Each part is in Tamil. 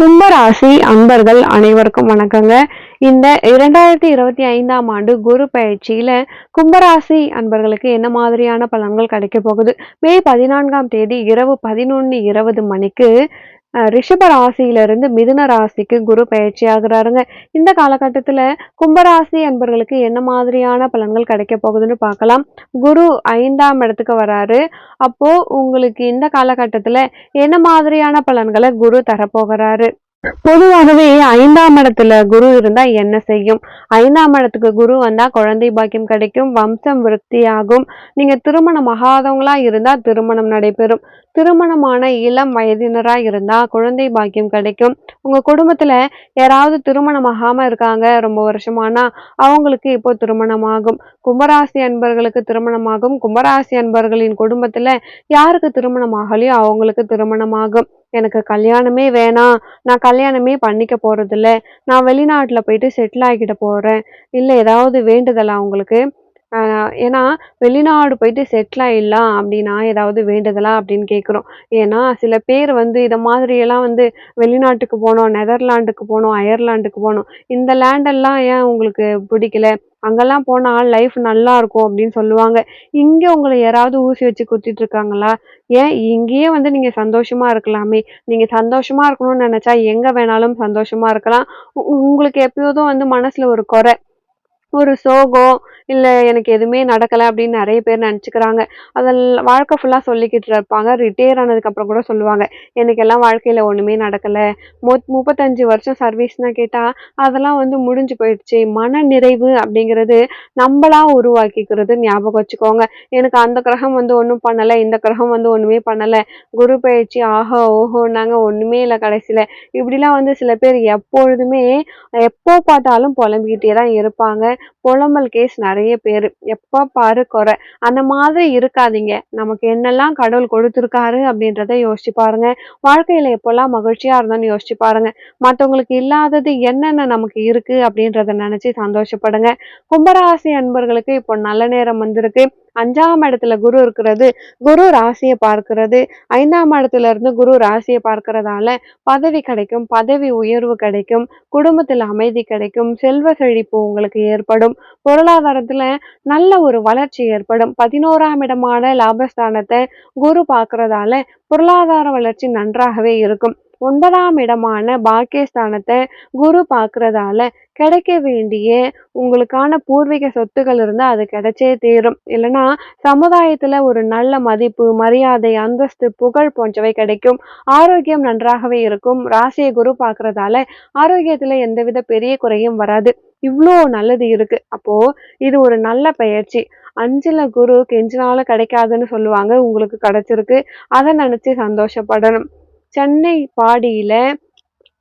கும்பராசி அன்பர்கள் அனைவருக்கும் வணக்கங்க. இந்த இரண்டாயிரத்தி இருபத்தி ஐந்தாம் ஆண்டு குரு பயிற்சியில கும்பராசி அன்பர்களுக்கு என்ன மாதிரியான பலன்கள் கிடைக்க போகுது? மே பதினான்காம் தேதி இரவு பதினொன்னு இருபது மணிக்கு ரிஷப ராசியிலிருந்து மிதுன ராசிக்கு குரு பயிற்சி ஆகுறாருங்க. இந்த காலகட்டத்தில் கும்பராசி அன்பர்களுக்கு என்ன மாதிரியான பலன்கள் கிடைக்க போகுதுன்னு பார்க்கலாம். குரு ஐந்தாம் இடத்துக்கு வராரு. அப்போ உங்களுக்கு இந்த காலகட்டத்தில் என்ன மாதிரியான பலன்களை குரு தரப்போகிறாரு பொதுவாகவே ஐந்தாம் இடத்துல குரு இருந்தா என்ன செய்யும்? ஐந்தாம் இடத்துக்கு குரு வந்தா குழந்தை பாக்கியம் கிடைக்கும் வம்சம் விருத்தியாகும். நீங்க திருமணம் ஆகாதவங்களா இருந்தா திருமணம் நடைபெறும். திருமணமான இளம் வயதினரா இருந்தா குழந்தை பாக்கியம் கிடைக்கும். உங்க குடும்பத்துல யாராவது திருமணம் ஆகாம இருக்காங்க ரொம்ப வருஷமானா அவங்களுக்கு இப்போ திருமணம் ஆகும். கும்பராசி அன்பர்களுக்கு திருமணமாகும். கும்பராசி அன்பர்களின் குடும்பத்துல யாருக்கு திருமணம் ஆகலையோ அவங்களுக்கு திருமணமாகும். எனக்கு கல்யாணமே வேணாம். நான் கல்யாணமே பண்ணிக்க போறது நான் வெளிநாட்டில் போயிட்டு செட்டில் ஆகிட போறேன். இல்லை ஏதாவது வேண்டுதலா உங்களுக்கு? ஏன்னா வெளிநாடு போயிட்டு செட்டில் ஆகிடலாம் அப்படின்னா ஏதாவது வேண்டுதலா அப்படின்னு கேட்குறோம் ஏன்னா சில பேர் வந்து இதை மாதிரியெல்லாம் வந்து வெளிநாட்டுக்கு போனோம் நெதர்லாண்டுக்கு போனோம் அயர்லாண்டுக்கு போனோம். இந்த லேண்டெல்லாம் ஏன் உங்களுக்கு பிடிக்கல? அங்கெல்லாம் போனால் லைஃப் நல்லா இருக்கும் அப்படின்னு சொல்லுவாங்க. இங்கே உங்களை யாராவது ஊசி வச்சு குத்திட்டு இருக்காங்களா? ஏன்? இங்கேயே வந்து நீங்கள் சந்தோஷமா இருக்கலாமே. நீங்கள் சந்தோஷமா இருக்கணும்னு நினச்சா எங்கே வேணாலும் சந்தோஷமா இருக்கலாம். உ- உங்களுக்கு எப்போதும் வந்து மனசில் ஒரு குறை. ஒரு சோகம் இல்லை எனக்கு எதுவுமே நடக்கலை அப்படின்னு நிறைய பேர் நினச்சிக்கிறாங்க. அதில் வாழ்க்கை ஃபுல்லாக சொல்லிக்கிட்டு இருப்பாங்க. ரிட்டையர் ஆனதுக்கப்புறம் கூட சொல்லுவாங்க. எனக்கு எல்லாம் வாழ்க்கையில் ஒன்றுமே நடக்கலை. மு- முப்பத்தஞ்சு வருஷம் சர்வீஸ்னால் கேட்டால் அதெல்லாம் வந்து முடிஞ்சு போயிடுச்சு. மன நிறைவு அப்படிங்கிறது நம்மளா உருவாக்கிக்கிறது ஞாபகம் வச்சுக்கோங்க. எனக்கு அந்த கிரகம் வந்து ஒன்றும் பண்ணலை இந்த கிரகம் வந்து ஒன்றுமே பண்ணலை. குரு பயிற்சி ஆஹா ஓஹோன்னாங்க ஒன்றுமே இல்லை கடைசியில். இப்படிலாம் வந்து சில பேர் எப்பொழுதுமே எப்போ பார்த்தாலும் புலம்பிக்கிட்டே தான் இருப்பாங்க. புலம்பல் கேஸ் நிறைய பேர். எப்போ பாரு குறை. அந்த மாதிரி இருக்காதீங்க. நமக்கு என்னெல்லாம் கடவுள் கொடுத்துருக்காரு அப்படின்றத யோசிச்சு பாருங்க. வாழ்க்கையில எப்போல்லாம் மகிழ்ச்சியா இருந்தோம்னு யோசிச்சு பாருங்க. மற்றவங்களுக்கு இல்லாதது என்னென்ன நமக்கு இருக்கு அப்படின்றத நினைச்சு சந்தோஷப்படுங்க. கும்பராசி அன்பர்களுக்கு இப்போ நல்ல நேரம் வந்திருக்கு. அஞ்சாம் இடத்துல குரு இருக்கிறது குரு ராசியை பார்க்கிறது. ஐந்தாம் இடத்துல இருந்து குரு ராசியை பார்க்கறதால பதவி கிடைக்கும் பதவி உயர்வு கிடைக்கும் குடும்பத்தில் அமைதி கிடைக்கும் செல்வ செழிப்பு உங்களுக்கு ஏற்படும். பொருளாதாரத்துல நல்ல ஒரு வளர்ச்சி ஏற்படும். பதினோராம் இடமான லாபஸ்தானத்தை குரு பார்க்கறதால பொருளாதார வளர்ச்சி நன்றாகவே இருக்கும். ஒன்பதாம் இடமான பாக்கியஸ்தானத்தை குரு பார்க்கறதால கிடைக்க வேண்டிய உங்களுக்கான பூர்வீக சொத்துக்கள் இருந்தால் அது கிடைச்சே தீரும். இல்லைன்னா சமுதாயத்தில் ஒரு நல்ல மதிப்பு மரியாதை அந்தஸ்து புகழ் போன்றவை கிடைக்கும். ஆரோக்கியம் நன்றாகவே இருக்கும். ராசியை குரு பார்க்கறதால ஆரோக்கியத்தில் எந்தவித பெரிய குறையும் வராது. இவ்வளோ நல்லது இருக்கு. அப்போ இது ஒரு நல்ல பயிற்சி. அஞ்சுல குரு கெஞ்சினாலும் கிடைக்காதுன்னு சொல்லுவாங்க. உங்களுக்கு கிடைச்சிருக்கு. அதை நினைச்சு சந்தோஷப்படணும். சென்னை பாடியில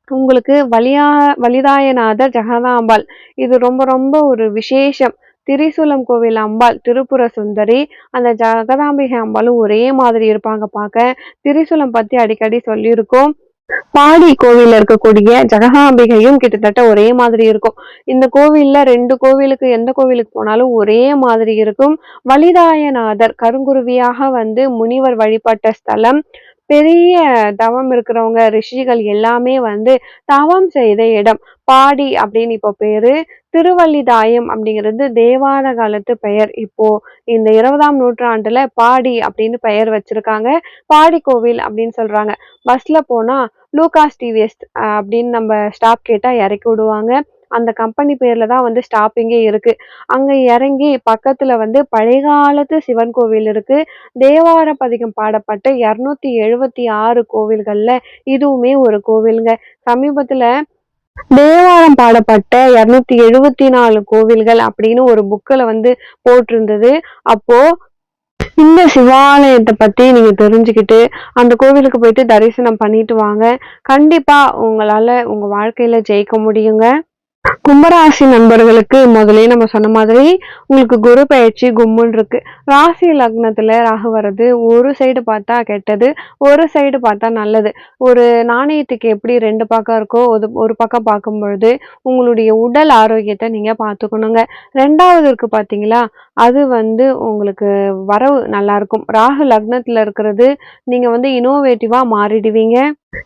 உங்களுக்கு வலியா வலிதாயநாதர் ஜெகதாம்பாள் இது ரொம்ப ரொம்ப ஒரு விசேஷம். திரிசூலம் கோவில் அம்பாள் திருப்புர சுந்தரி அந்த ஜெகதாம்பிகை அம்பாளும் ஒரே மாதிரி இருப்பாங்க பார்க்க திரிசூலம் பத்தி அடிக்கடி சொல்லியிருக்கோம். பாடி கோவில்ல இருக்கக்கூடிய ஜெகதாம்பிகையும் கிட்டத்தட்ட ஒரே மாதிரி இருக்கும். இந்த கோவில்ல ரெண்டு கோவிலுக்கு எந்த கோவிலுக்கு போனாலும் ஒரே மாதிரி இருக்கும். வலிதாயநாதர் கருங்குருவியாக வந்து முனிவர் வழிபட்ட ஸ்தலம். பெரிய தவம் இருக்கிறவங்க ரிஷிகள் எல்லாமே வந்து தவம் செய்த இடம். பாடி அப்படின்னு இப்போ பேரு. திருவள்ளிதாயம் அப்படிங்கிறது தேவார காலத்து பெயர். இப்போ இந்த இருபதாம் நூற்றாண்டுல பாடி அப்படின்னு பெயர் வச்சிருக்காங்க. பாடி கோவில் அப்படின்னு சொல்றாங்க. பஸ்ல போனா லூகாஸ் டிவிஎஸ் அப்படின்னு நம்ம ஸ்டாப் கேட்டா இறக்கி விடுவாங்க. அந்த கம்பெனி பேர்ல தான் வந்து ஸ்டாப்பிங்கே இருக்கு. அங்க இறங்கி பக்கத்துல வந்து பழைய காலத்து சிவன் கோவில் இருக்கு. தேவார பதிகம் பாடப்பட்ட இருநூத்தி எழுபத்தி ஆறு கோவில்கள்ல இதுவுமே ஒரு கோவிலுங்க. சமீபத்துல தேவாரம் பாடப்பட்ட இருநூத்தி எழுபத்தி நாலு கோவில்கள் அப்படின்னு ஒரு புக்கில் வந்து போட்டிருந்தது. அப்போ இந்த சிவாலயத்தை பத்தி நீங்க தெரிஞ்சுக்கிட்டு அந்த கோவிலுக்கு போயிட்டு தரிசனம் பண்ணிட்டு வாங்க. கண்டிப்பா உங்களால உங்க வாழ்க்கையில ஜெயிக்க முடியுங்க. கும்பராசி நண்பர்களுக்கு முதலே நம்ம சொன்ன மாதிரி உங்களுக்கு குரு பயிற்சி கும்முன்னு இருக்கு. ராசி லக்னத்துல ராகு வர்றது ஒரு சைடு பார்த்தா கெட்டது ஒரு சைடு பார்த்தா நல்லது. ஒரு நாணயத்துக்கு எப்படி ரெண்டு பக்கம் இருக்கோ ஒரு ஒரு பக்கம் பார்க்கும் பொழுது உங்களுடைய உடல் ஆரோக்கியத்தை நீங்க பார்த்துக்கணுங்க. ரெண்டாவது இருக்கு பாத்தீங்களா அது வந்து உங்களுக்கு வரவு நல்லா இருக்கும் ராகு லக்னத்துல இருக்கிறது நீங்க வந்து இனோவேட்டிவா மாறிடுவீங்க.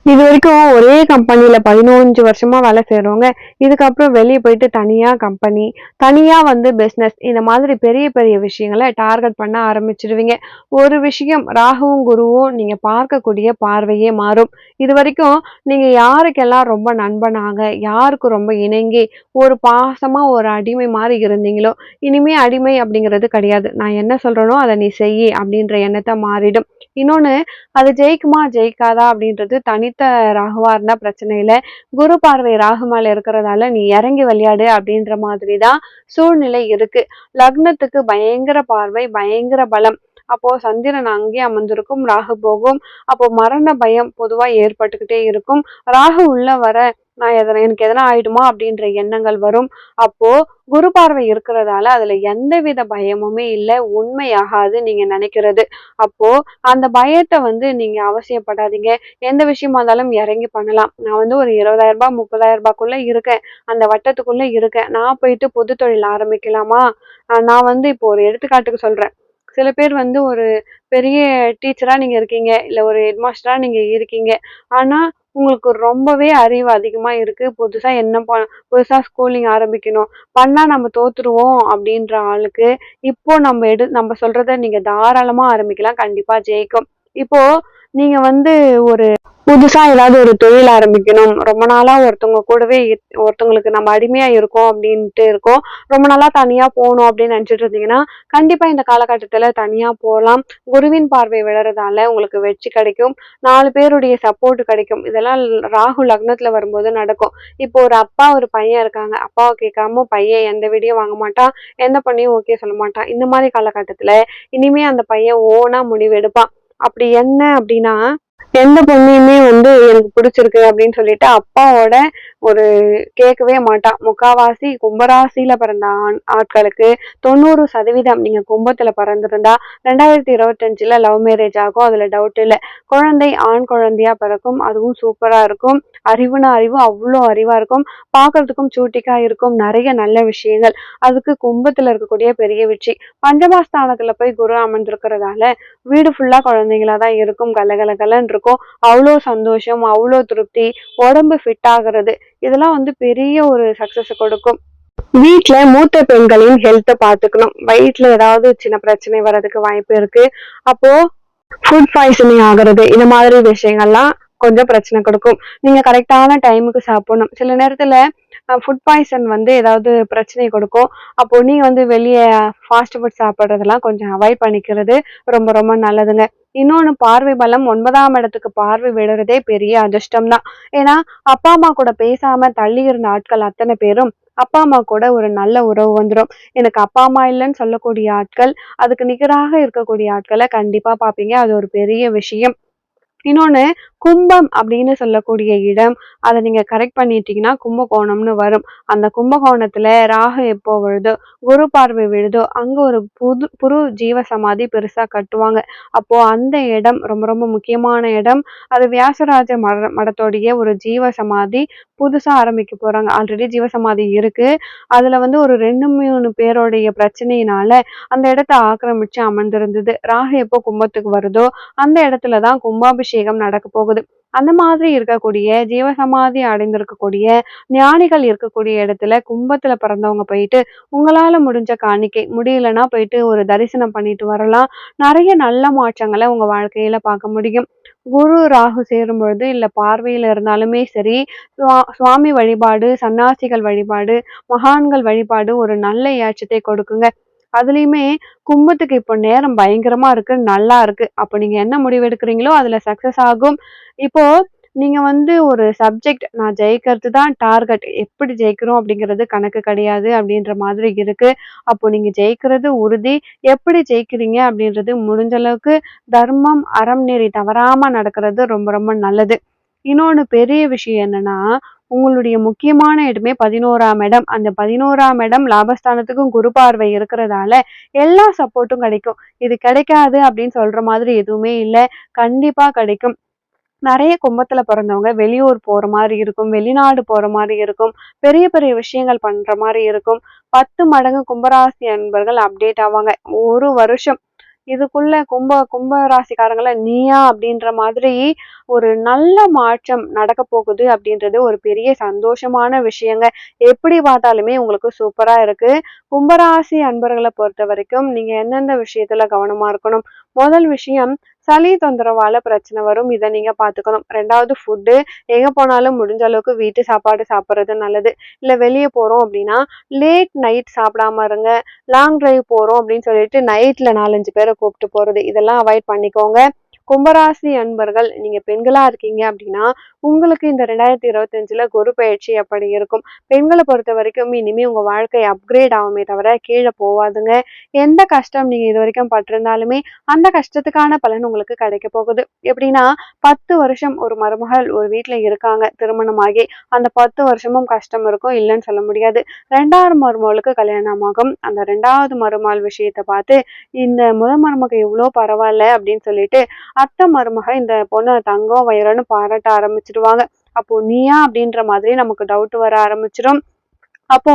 இது வரைக்கும் ஒரே கம்பெனியில் பதினஞ்சு வருஷமா வேலை செய்றவங்க இதுக்கப்புறம் வெளியே போயிட்டு தனியா கம்பெனி தனியா வந்து பிசினஸ் இந்த மாதிரி பெரிய பெரிய விஷயங்களை டார்கெட் பண்ண ஆரம்பிச்சிடுவீங்க. ஒரு விஷயம் ராகுவும் குருவும் நீங்க பார்க்கக்கூடிய பார்வையே மாறும். இது வரைக்கும் நீங்க யாருக்கெல்லாம் ரொம்ப நண்பனாக யாருக்கு ரொம்ப இணங்கி ஒரு பாசமா ஒரு அடிமை மாதிரி இருந்தீங்களோ இனிமே அடிமை அப்படிங்கிறது கிடையாது. நான் என்ன சொல்றேனோ அதை நீ செய் அப்படின்ற எண்ணத்தை மாறிடும். இன்னொன்னு அது ஜெயிக்குமா ஜெயிக்காதா அப்படின்றது தனித்த ராகுவா இருந்தால் பிரச்சனை இல்லை. குரு பார்வை ராகுமால இருக்கிறதால நீ இறங்கி விளையாடு அப்படின்ற மாதிரி தான் சூழ்நிலை இருக்கு. லக்னத்துக்கு பயங்கர பார்வை பயங்கர பலம். அப்போ சந்திரன் அங்கேயே அமர்ந்திருக்கும் ராகு போகும். அப்போ மரண பயம் பொதுவா ஏற்பட்டுக்கிட்டே இருக்கும். ராகு உள்ள வர நான் எதனா எனக்கு எதனா ஆயிடுமா அப்படின்ற எண்ணங்கள் வரும். அப்போ குரு பார்வை இருக்கிறதால அதுல எந்தவித பயமுமே இல்லை உண்மையாகாது நீங்க நினைக்கிறது. அப்போ அந்த பயத்தை வந்து நீங்க அவசியப்படாதீங்க. எந்த விஷயமா இருந்தாலும் இறங்கி பண்ணலாம். நான் வந்து ஒரு இருபதாயிரம் ரூபாய் முப்பதாயிரம் ரூபாய்க்குள்ள இருக்கேன். அந்த வட்டத்துக்குள்ள இருக்கேன். நான் போயிட்டு பொது தொழில் ஆரம்பிக்கலாமா? நான் வந்து இப்போ ஒரு எடுத்துக்காட்டுக்கு சொல்றேன். சில பேர் வந்து ஒரு பெரிய டீச்சரா நீங்க இருக்கீங்க. இல்ல ஒரு ஹெட்மாஸ்டரா நீங்க இருக்கீங்க. ஆனா உங்களுக்கு ரொம்பவே அறிவு அதிகமாக இருக்குது புதுசாக என்ன ப புதுசாக ஸ்கூலிங் ஆரம்பிக்கணும். பண்ணால் நம்ம தோற்றுருவோம் அப்படின்ற ஆளுக்கு இப்போ நம்ம எடு நம்ம சொல்கிறத நீங்கள் தாராளமாக ஆரம்பிக்கலாம். கண்டிப்பாக ஜெயிக்கும். இப்போது நீங்கள் வந்து ஒரு புதுசா ஏதாவது ஒரு தொழில் ஆரம்பிக்கணும். ரொம்ப நாளா ஒருத்தவங்க கூடவே ஒருத்தவங்களுக்கு நம்ம அடிமையா இருக்கோம் அப்படின்ட்டு இருக்கோம். ரொம்ப நாளா தனியா போகணும் அப்படின்னு நினைச்சிட்டு இருந்தீங்கன்னா கண்டிப்பா இந்த காலகட்டத்துல தனியா போகலாம். குருவின் பார்வை விழறதால உங்களுக்கு வெற்றி கிடைக்கும். நாலு பேருடைய சப்போர்ட் கிடைக்கும். இதெல்லாம் ராகு லக்னத்துல வரும்போது நடக்கும். இப்போ ஒரு அப்பா ஒரு பையன் இருக்காங்க. அப்பாவை கேட்காம பையன் எந்த வீடியோ வாங்க மாட்டான். எந்த பண்ணியும் ஓகே சொல்ல மாட்டான். இந்த மாதிரி காலகட்டத்துல இனிமே அந்த பையன் ஓனா முடிவு எடுப்பான் அப்படி என்ன அப்படின்னா எந்த பொண்ணையுமே வந்து எனக்கு பிடிச்சிருக்கு அப்படின்னு சொல்லிட்டு அப்பாவோட ஒரு கேட்கவே மாட்டான். முக்காவாசி கும்பராசியில பிறந்த ஆண் ஆட்களுக்கு தொண்ணூறு சதவீதம் நீங்க கும்பத்துல பிறந்திருந்தா ரெண்டாயிரத்தி இருபத்தஞ்சுல லவ் மேரேஜ் ஆகும். அதுல டவுட் இல்லை. குழந்தை ஆண் குழந்தையா பிறக்கும். அதுவும் சூப்பரா இருக்கும். அறிவுனா அறிவு அவ்வளோ அறிவா இருக்கும். பார்க்கறதுக்கும் சூட்டிக்கா இருக்கும். நிறைய நல்ல விஷயங்கள். அதுக்கு கும்பத்துல இருக்கக்கூடிய பெரிய வெற்றி. பஞ்சமாஸ்தானத்துல போய் குரு அமர்ந்திருக்கிறதால வீடு ஃபுல்லா குழந்தைங்களா தான் இருக்கும். கலகலகலன்னு இருக்கோ அவ்வளோ சந்தோஷம் அவ்வளோ திருப்தி உடம்பு ஃபிட் ஆகுறது இதெல்லாம் வந்து பெரிய ஒரு சக்சஸ் கொடுக்கும். வீட்ல மூத்த பெண்களின் ஹெல்த்தை பார்த்துக்கணும். வயிற்றுல ஏதாவது சின்ன பிரச்சனை வர்றதுக்கு வாய்ப்பு இருக்கு. அப்போ ஃபுட் பாய்சனிங் ஆகுறது இந்த மாதிரி விஷயங்கள்லாம் கொஞ்சம் பிரச்சனை கொடுக்கும். நீங்க கரெக்டான டைமுக்கு சாப்பிடணும். சில நேரத்துல ஃபுட் பாய்சன் வந்து ஏதாவது பிரச்சனை கொடுக்கும். அப்போ நீங்க வந்து வெளியே ஃபாஸ்ட் ஃபுட் சாப்பிட்றதெல்லாம் கொஞ்சம் அவாய்ட் பண்ணிக்கிறது ரொம்ப ரொம்ப நல்லதுங்க. இன்னொன்று பார்வை பலம் ஒன்பதாம் இடத்துக்கு பார்வை விடுறதே பெரிய அதிர்ஷ்டம் தான். ஏன்னா அப்பா அம்மா கூட பேசாம தள்ளி இருந்த ஆட்கள் அத்தனை பேரும் அப்பா அம்மா கூட ஒரு நல்ல உறவு வந்துடும் எனக்கு அப்பா அம்மா இல்லைன்னு சொல்லக்கூடிய ஆட்கள் அதுக்கு நிகராக இருக்கக்கூடிய ஆட்களை கண்டிப்பா பார்ப்பீங்க. அது ஒரு பெரிய விஷயம். இன்னொன்னு கும்பம் அப்படின்னு சொல்லக்கூடிய இடம் அதை நீங்க கரெக்ட் பண்ணிட்டீங்கன்னா கும்பகோணம்னு வரும். அந்த கும்பகோணத்துல ராகு எப்போ விழுதோ குரு பார்வை விழுதோ அங்க ஒரு புது புரு ஜீவ சமாதி பெருசா கட்டுவாங்க. அப்போ அந்த இடம் ரொம்ப ரொம்ப முக்கியமான இடம். அது வியாசராஜ மட மடத்தோடைய ஒரு ஜீவ சமாதி புதுசா ஆரம்பிக்க போறாங்க. ஆல்ரெடி ஜீவசமாதி இருக்குது இருக்கு. அதுல வந்து ஒரு ரெண்டு மூணு பேருடைய பிரச்சனையினால அந்த இடத்த ஆக்கிரமிச்சு அமர்ந்திருந்தது. ராகு எப்போ கும்பத்துக்கு வருதோ அந்த இடத்துல தான் கும்பாபிஷேகம் நடக்க போகுது. அந்த மாதிரி இருக்கக்கூடிய ஜீவசமாதி அடைந்திருக்கக்கூடிய ஞானிகள் இருக்கக்கூடிய இடத்துல கும்பத்துல பிறந்தவங்க போயிட்டு உங்களால முடிஞ்ச காணிக்கை முடியலன்னா போயிட்டு ஒரு தரிசனம் பண்ணிட்டு வரலாம். நிறைய நல்ல மாற்றங்களை உங்க வாழ்க்கையில பார்க்க முடியும். குரு ராகு சேரும் பொழுது இல்ல பார்வையில இருந்தாலுமே சரி சுவா- சுவாமி வழிபாடு சன்னாசிகள் வழிபாடு மகான்கள் வழிபாடு ஒரு நல்ல ஏற்றத்தை கொடுக்குங்க. அதுலேயுமே கும்பத்துக்கு இப்போ நேரம் பயங்கரமா இருக்கு நல்லா இருக்கு. அப்போ நீங்க என்ன முடிவு எடுக்கிறீங்களோ அதுல சக்சஸ் ஆகும். இப்போ நீங்க வந்து ஒரு சப்ஜெக்ட் நான் ஜெயிக்கிறது தான் டார்கெட் எப்படி ஜெயிக்கிறோம் அப்படிங்கிறது கணக்கு கிடையாது அப்படின்ற மாதிரி இருக்கு. அப்போ நீங்க ஜெயிக்கிறது உறுதி. எப்படி ஜெயிக்கிறீங்க அப்படின்றது முடிஞ்ச அளவுக்கு தர்மம் அறம் நெறி தவறாம நடக்கிறது ரொம்ப ரொம்ப நல்லது. இன்னொன்று பெரிய விஷயம் என்னன்னா உங்களுடைய முக்கியமான இடமே பதினோராம் இடம். அந்த பதினோராம் இடம் லாபஸ்தானத்துக்கும் குரு பார்வை இருக்கிறதால எல்லா சப்போர்ட்டும் கிடைக்கும். இது கிடைக்காது அப்படின்னு சொல்ற மாதிரி எதுவுமே இல்லை. கண்டிப்பா கிடைக்கும். நிறைய கும்பத்துல பிறந்தவங்க வெளியூர் போற மாதிரி இருக்கும் வெளிநாடு போற மாதிரி இருக்கும் பெரிய பெரிய விஷயங்கள் பண்ற மாதிரி இருக்கும். பத்து மடங்கு கும்பராசி அன்பர்கள் அப்டேட் ஆவாங்க. ஒரு வருஷம் இதுக்குள்ள கும்ப கும்ப ராசிக்காரங்கள நீயா அப்படின்ற மாதிரி ஒரு நல்ல மாற்றம் நடக்க போகுது அப்படின்றது ஒரு பெரிய சந்தோஷமான விஷயங்க. எப்படி பார்த்தாலுமே உங்களுக்கு சூப்பரா இருக்கு. கும்பராசி அன்பர்களை பொறுத்த வரைக்கும் நீங்க எந்தெந்த விஷயத்துல கவனமா இருக்கணும்? முதல் விஷயம் சளி தொந்தரவால பிரச்சனை வரும். இதை நீங்க பாத்துக்கணும். ரெண்டாவது ஃபுட்டு எங்க போனாலும் முடிஞ்ச அளவுக்கு வீட்டு சாப்பாடு சாப்பிட்றது நல்லது. இல்ல வெளியே போறோம் அப்படின்னா லேட் நைட் சாப்பிடாம இருங்க. லாங் டிரைவ் போறோம் அப்படின்னு சொல்லிட்டு நைட்ல நாலஞ்சு பேரை கூப்பிட்டு போறது. இதெல்லாம் அவாய்ட் பண்ணிக்கோங்க. கும்பராசி அன்பர்கள் நீங்க பெண்களா இருக்கீங்க அப்படின்னா உங்களுக்கு இந்த ரெண்டாயிரத்தி இருபத்தஞ்சுல குரு பயிற்சி அப்படி இருக்கும். பெண்களை பொறுத்த வரைக்கும் இனிமே உங்க வாழ்க்கை அப்கிரேட் ஆகுமே தவிர கீழே போவாதுங்க. எந்த கஷ்டம் நீங்க இது வரைக்கும் பட்டிருந்தாலுமே அந்த கஷ்டத்துக்கான பலன் உங்களுக்கு கிடைக்க போகுது. எப்படின்னா பத்து வருஷம் ஒரு மருமகள் ஒரு வீட்டுல இருக்காங்க திருமணமாகி அந்த பத்து வருஷமும் கஷ்டம் இருக்கும் இல்லைன்னு சொல்ல முடியாது. ரெண்டாவது மருமகளுக்கு கல்யாணமாகும். அந்த ரெண்டாவது மருமகள் விஷயத்த பார்த்து இந்த முதல் மருமக இவ்வளோ பரவாயில்ல அப்படின்னு சொல்லிட்டு அத்தை மருமக இந்த பொண்ணு தங்கம் வயிறன்னு பாராட்ட ஆரம்பிச்சிடுவாங்க. அப்போ நீயா அப்படின்ற மாதிரி நமக்கு டவுட் வர ஆரம்பிச்சிடும். அப்போ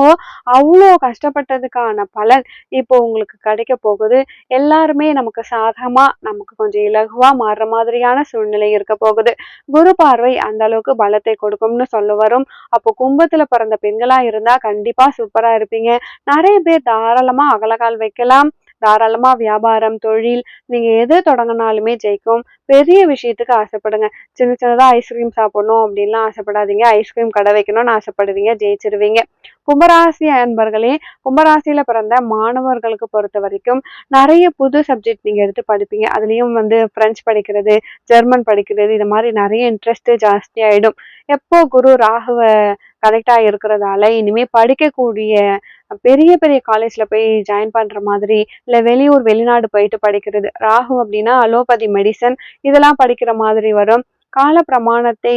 அவ்வளோ கஷ்டப்பட்டதுக்கான பலன் இப்போ உங்களுக்கு கிடைக்க போகுது. எல்லாருமே நமக்கு சாதகமா நமக்கு கொஞ்சம் இலகுவா மாறுற மாதிரியான சூழ்நிலை இருக்க போகுது. குரு பார்வை அந்த அளவுக்கு பலத்தை கொடுக்கும்னு சொல்ல வரும். அப்போ கும்பத்துல பிறந்த பெண்களா இருந்தா கண்டிப்பா சூப்பரா இருப்பீங்க. நிறைய பேர் தாராளமா அகலகால் வைக்கலாம். தாராளமா வியாபாரம் தொழில் நீங்க எது தொடங்கினாலுமே ஜெயிக்கும். பெரிய விஷயத்துக்கு ஆசைப்படுங்க. சின்ன சின்னதாக ஐஸ்கிரீம் சாப்பிடணும் அப்படின்லாம் ஆசைப்படாதீங்க. ஐஸ்கிரீம் கடை வைக்கணும்னு ஆசைப்படுவீங்க. ஜெயிச்சிருவீங்க. கும்பராசி அன்பர்களே கும்பராசியில் பிறந்த மாணவர்களுக்கு பொறுத்த வரைக்கும் நிறைய புது சப்ஜெக்ட் நீங்கள் எடுத்து படிப்பீங்க. அதுலேயும் வந்து ஃப்ரெஞ்ச் படிக்கிறது ஜெர்மன் படிக்கிறது இது மாதிரி நிறைய இன்ட்ரெஸ்ட்டு ஜாஸ்தி ஆகிடும் எப்போ குரு ராகுவ கரெக்டாக இருக்கிறதால இனிமே படிக்கக்கூடிய பெரிய பெரிய காலேஜில் போய் ஜாயின் பண்ணுற மாதிரி இல்லை வெளியூர் வெளிநாடு போயிட்டு படிக்கிறது ராகு அப்படின்னா அலோபதி மெடிசன் இதெல்லாம் படிக்கிற மாதிரி வரும். கால பிரமாணத்தை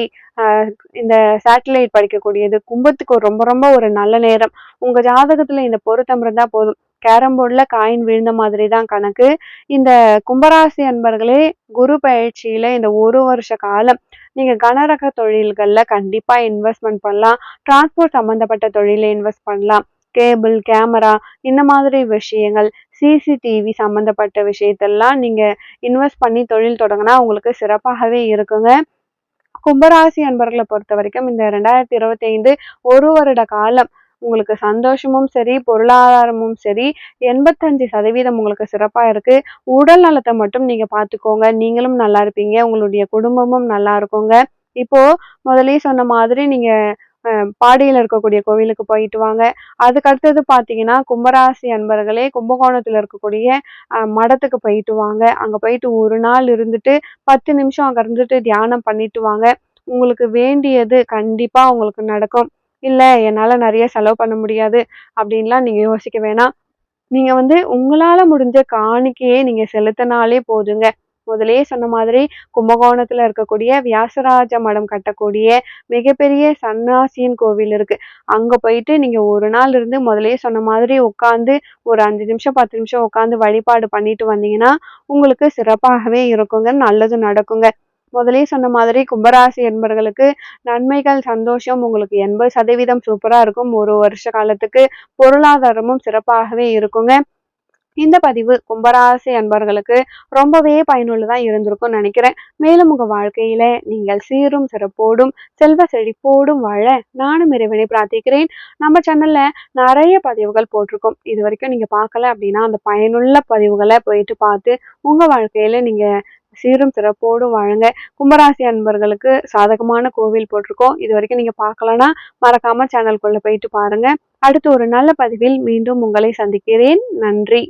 இந்த சேட்டலைட் படிக்கக்கூடியது கும்பத்துக்கு ரொம்ப ரொம்ப ஒரு நல்ல நேரம். உங்க ஜாதகத்துல இந்த பொருத்தம் இருந்தா போதும். கேரம் போர்டில் காயின் விழுந்த மாதிரி தான் கணக்கு. இந்த கும்பராசி அன்பர்களே குரு பயிற்சியில் இந்த ஒரு வருஷ காலம் நீங்கள் கனரக தொழில்களில் கண்டிப்பாக இன்வெஸ்ட்மெண்ட் பண்ணலாம். டிரான்ஸ்போர்ட் சம்மந்தப்பட்ட தொழிலில் இன்வெஸ்ட் பண்ணலாம். கேபிள் கேமரா இந்த மாதிரி விஷயங்கள் சிசிடிவி சம்மந்தப்பட்ட விஷயத்தெல்லாம் நீங்கள் இன்வெஸ்ட் பண்ணி தொழில் தொடங்கினா உங்களுக்கு சிறப்பாகவே இருக்குங்க. கும்பராசி அன்பர்களை பொறுத்த வரைக்கும் இந்த ரெண்டாயிரத்தி இருபத்தி ஐந்து ஒரு வருட காலம் உங்களுக்கு சந்தோஷமும் சரி பொருளாதாரமும் சரி எண்பத்தஞ்சு சதவீதம் உங்களுக்கு சிறப்பாக இருக்கு. உடல் நலத்தை மட்டும் நீங்க பார்த்துக்கோங்க நீங்களும் நல்லா இருப்பீங்க. உங்களுடைய குடும்பமும் நல்லா இருக்குங்க. இப்போ முதலே சொன்ன மாதிரி நீங்க பாடியில் இருக்கக்கூடிய கோவிலுக்கு போயிட்டு வாங்க. அதுக்கு அடுத்தது பார்த்தீங்கன்னா கும்பராசி அன்பர்களே கும்பகோணத்தில் இருக்கக்கூடிய மடத்துக்கு போயிட்டு வாங்க. அங்கே போயிட்டு ஒரு நாள் இருந்துட்டு பத்து நிமிஷம் அங்கே இருந்துட்டு தியானம் பண்ணிட்டு வாங்க. உங்களுக்கு வேண்டியது கண்டிப்பாக உங்களுக்கு நடக்கும். இல்லை என்னால் நிறைய செலவு பண்ண முடியாது அப்படின்லாம் நீங்கள் யோசிக்க வேணாம். நீங்கள் வந்து உங்களால் முடிஞ்ச காணிக்கையே நீங்கள் செலுத்தினாலே போதுங்க. முதலே சொன்ன மாதிரி கும்பகோணத்துல இருக்கக்கூடிய வியாசராஜ மடம் கட்டக்கூடிய மிகப்பெரிய சன்னாசியின் கோவில் இருக்கு. அங்க போயிட்டு நீங்க ஒரு நாள் இருந்து முதலே சொன்ன மாதிரி உட்காந்து ஒரு அஞ்சு நிமிஷம் பத்து நிமிஷம் உட்காந்து வழிபாடு பண்ணிட்டு வந்தீங்கன்னா உங்களுக்கு சிறப்பாகவே இருக்குங்க நல்லது நடக்குங்க. முதலே சொன்ன மாதிரி கும்பராசி என்பர்களுக்கு நன்மைகள் சந்தோஷம் உங்களுக்கு எண்பது சதவீதம் சூப்பராக இருக்கும். ஒரு வருஷ காலத்துக்கு பொருளாதாரமும் சிறப்பாகவே இருக்குங்க. இந்த பதிவு கும்பராசி அன்பர்களுக்கு ரொம்பவே பயனுள்ளதாக இருந்திருக்கும்னு நினைக்கிறேன். மேலும் உங்கள் வாழ்க்கையில நீங்கள் சீரும் சிறப்போடும் செல்வ செழிப்போடும் வாழ நானும் இறைவனை பிரார்த்திக்கிறேன். நம்ம சேனல்ல நிறைய பதிவுகள் போட்டிருக்கோம். இது வரைக்கும் நீங்க பார்க்கல அப்படின்னா அந்த பயனுள்ள பதிவுகளை போயிட்டு பார்த்து உங்க வாழ்க்கையில நீங்க சீரும் சிறப்போடும் வாழுங்க. கும்பராசி அன்பர்களுக்கு சாதகமான கோவில் போட்டிருக்கோம். இது வரைக்கும் நீங்க பார்க்கலன்னா மறக்காம சேனல்குள்ள போயிட்டு பாருங்க. அடுத்து ஒரு நல்ல பதிவில் மீண்டும் உங்களை சந்திக்கிறேன். நன்றி.